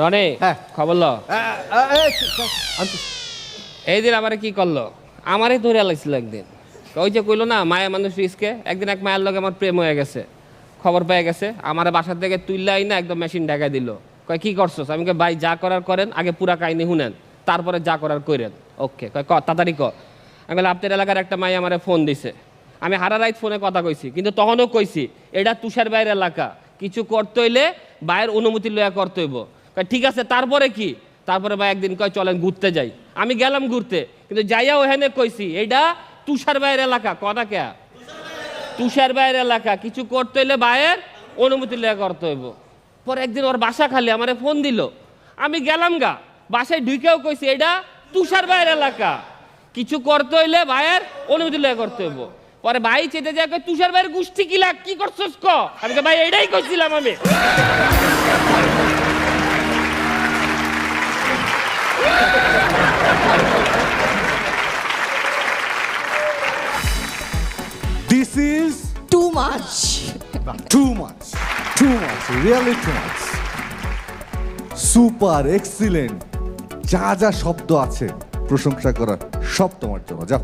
রনে হ্যাঁ। খবর ল। এই দিন আমারে কি করল? আমারই ধরে লাগছিল একদিন। ওই যে কইলো না মায়া মানুষ রিস্কে। একদিন এক মায়ের লগে আমার প্রেম হয়ে গেছে। খবর পেয়ে গেছে। আমার বাসার থেকে তুললাই না একদম মেশিন ঢাকাই দিল। কয় কি করছস? আমি ভাই যা করার করেন আগে পুরা কাহিনী শুনেন। তারপরে যা করার করেন ওকে কয় ক তাড়াতাড়ি ক। আমি বলে আপনার এলাকার একটা মাই আমার ফোন দিছে। আমি হারা রাইত ফোনে কথা কইছি কিন্তু তখনও কইছি এটা তুষার বাইরের এলাকা। কিছু করতে হইলে বাইরের অনুমতি লইয়া করতে হইব। ঠিক আছে, তারপরে কি? তারপরে ভাই একদিন কয়, চলেন ঘুরতে যাই। আমি গেলাম ঘুরতে, কিন্তু যাইয়া ওখানে কইছি এটা তুষার বাইরের এলাকা। কথা কে? তুষার বাইরের এলাকা। কিছু করতে হইলে বাইরের অনুমতি লইয়া করতে হইব। পরে একদিন ওর বাসা খালি, আমারে ফোন দিল। আমি গেলাম গা, বাসায় ঢুকেও কইছি এটা তুষার বাইরের এলাকা। কিছু করতে হইলে ভাইয়ের অনুমতি লইয়া করতে হইব। পরে ভাই চেতে যায় তুষার ভাইয়ের গোষ্ঠী কিলা, কি করছস ক? আমি ভাই এটাই করছিলাম আমি। This is too much too much too much really too much super excellent যা যা শব্দ আছে প্রশংসা করার সব তোমার জন্য। যাও।